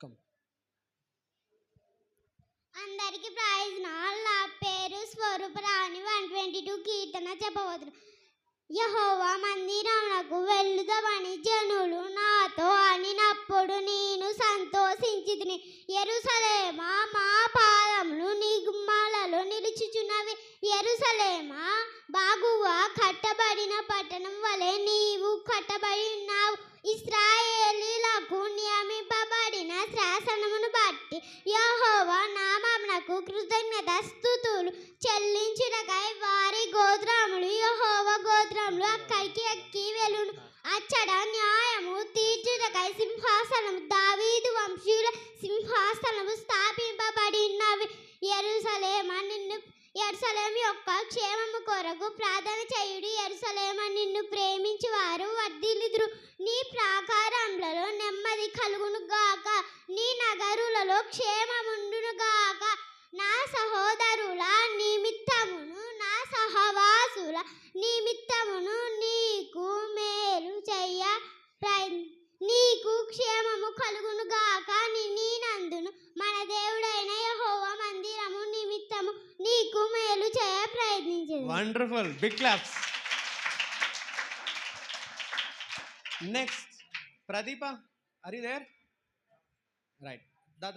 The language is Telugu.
కమ్ అందరికి ప్రైజ్ నా పేరు స్వరూపరాణి వన్ ట్వంటీ టూ కీర్తన చెప్పబోతున్నా. యహోవా మందిరమునకు వెళ్ళుదామని జనులు నాతో అనినప్పుడు నేను సంతోషించితిని. ఎరుసలేమా మా పాదములు నీ గుమ్మాలలో నిలుచుచున్నవి. ఎరుసలేమా బాగుగా కట్ శాసనమును బట్టి యహోవా నామమునకు కృతజ్ఞత స్థుతులు చెల్లించుటకై వారి గోత్రములు యహోవ గోత్రములు అక్కడికి ఎక్కి వెలును అచ్చట న్యాయము తీర్చుటకై సింహాసనము దావీదు వంశీయుల సింహాసనము స్థాపింపబడినవి. ఎరుసలేమ నిన్ను ఎరుసలేం యొక్క క్షేమము కొరకు ప్రార్థన చేయుడు ఎరుసలేమ నిన్ను ప్రేమించి వారు వర్ధిల్లుదురు. నీ ప్రాకారములలో నెమ్మది కలుగును గాక నగరులలో క్షేమముండును గాక నా సహోదరుల నిమిత్తమును నా సహవాసుల నిమిత్తమును నీకు మేలు చెయ్య నీకు క్షేమము కలుగును గాక నందును మన దేవుడైన యహోవ మందిరము నిమిత్తము నీకు మేలు చేయ ప్రయత్నించదు wonderful big claps next Pradeep are there right Dada